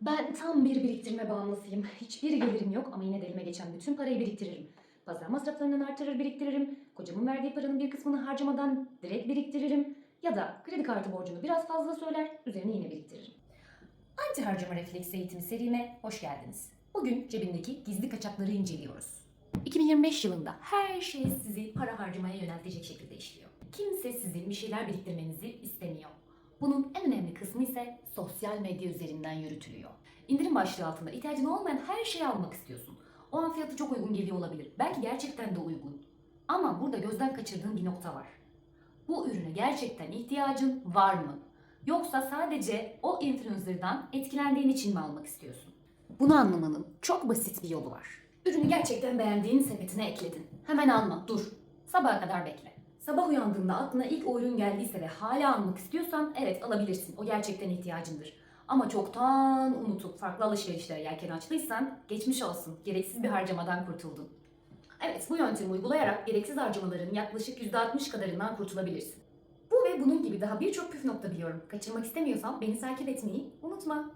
Ben tam bir biriktirme bağımlısıyım. Hiçbir gelirim yok ama yine de elime geçen bütün parayı biriktiririm. Pazar masraflarından artırır biriktiririm. Kocamın verdiği paranın bir kısmını harcamadan direkt biriktiririm. Ya da kredi kartı borcunu biraz fazla söyler, üzerine yine biriktiririm. Anti harcama refleks eğitimi serime hoş geldiniz. Bugün cebindeki gizli kaçakları inceliyoruz. 2025 yılında her şey sizi para harcamaya yöneltecek şekilde işliyor. Kimse sizin bir şeyler biriktirmenizi ise sosyal medya üzerinden yürütülüyor. İndirim başlığı altında ihtiyacın olmayan her şeyi almak istiyorsun. O an fiyatı çok uygun geliyor olabilir. Belki gerçekten de uygun. Ama burada gözden kaçırdığın bir nokta var. Bu ürüne gerçekten ihtiyacın var mı? Yoksa sadece o influencer'dan etkilendiğin için mi almak istiyorsun? Bunu anlamanın çok basit bir yolu var. Ürünü gerçekten beğendiğin sepetine ekledin. Hemen alma, dur. Sabaha kadar bekle. Sabah uyandığında aklına ilk o ürün geldiyse ve hala almak istiyorsan evet alabilirsin. O gerçekten ihtiyacındır. Ama çoktan unutup farklı alışverişlere yelken açtıysan geçmiş olsun. Gereksiz bir harcamadan kurtuldun. Evet bu yöntemi uygulayarak gereksiz harcamaların yaklaşık %60 kadarından kurtulabilirsin. Bu ve bunun gibi daha birçok püf nokta biliyorum. Kaçırmak istemiyorsan beni takip etmeyi unutma.